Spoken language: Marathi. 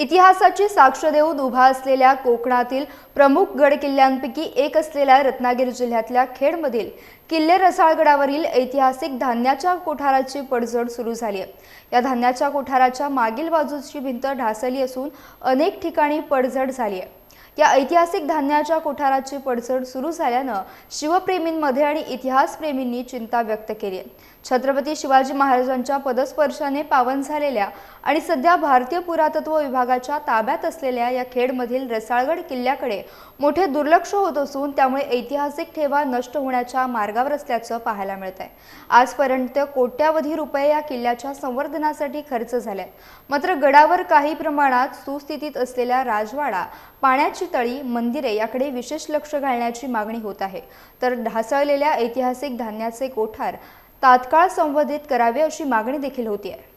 इतिहासाची साक्ष देऊन उभा असलेल्या कोकणातील प्रमुख गड किल्ल्यांपैकी एक असलेल्या रत्नागिरी जिल्ह्यातल्या खेडमधील किल्ले रसाळगडावरील ऐतिहासिक धान्याच्या कोठाराची पडझड सुरू झाली आहे. या धान्याच्या कोठाराच्या मागील बाजूची भिंत ढासळली असून अनेक ठिकाणी पडझड झाली आहे. या ऐतिहासिक धान्याच्या कोठाराची पडझड सुरू झाल्यानं शिवप्रेमींमध्ये आणि इतिहासप्रेमींनी चिंता व्यक्त केली आहे. छत्रपती शिवाजी महाराजांच्या पदस्पर्शाने पावन झालेल्या आणि सध्या भारतीय पुरातत्व विभागाच्या ताब्यात असलेल्या या खेडमधील रसाळगड किल्ल्याकडे मोठे दुर्लक्ष होत असून त्यामुळे ऐतिहासिक ठेवा नष्ट होण्याच्या मार्गावर असल्याचं पाहायला मिळत आहे आजपर्यंत कोट्यावधी रुपये या किल्ल्याच्या संवर्धनासाठी खर्च झाले मात्र गडावर काही प्रमाणात सुस्थितीत असलेल्या राजवाडा पाण्याची तळी मंदिरे याकडे विशेष लक्ष घालण्याची मागणी होत आहे तर ढासळलेल्या ऐतिहासिक धान्याचे कोठार तात्काळ संवर्धित करावे अशी मागणी देखील होती आहे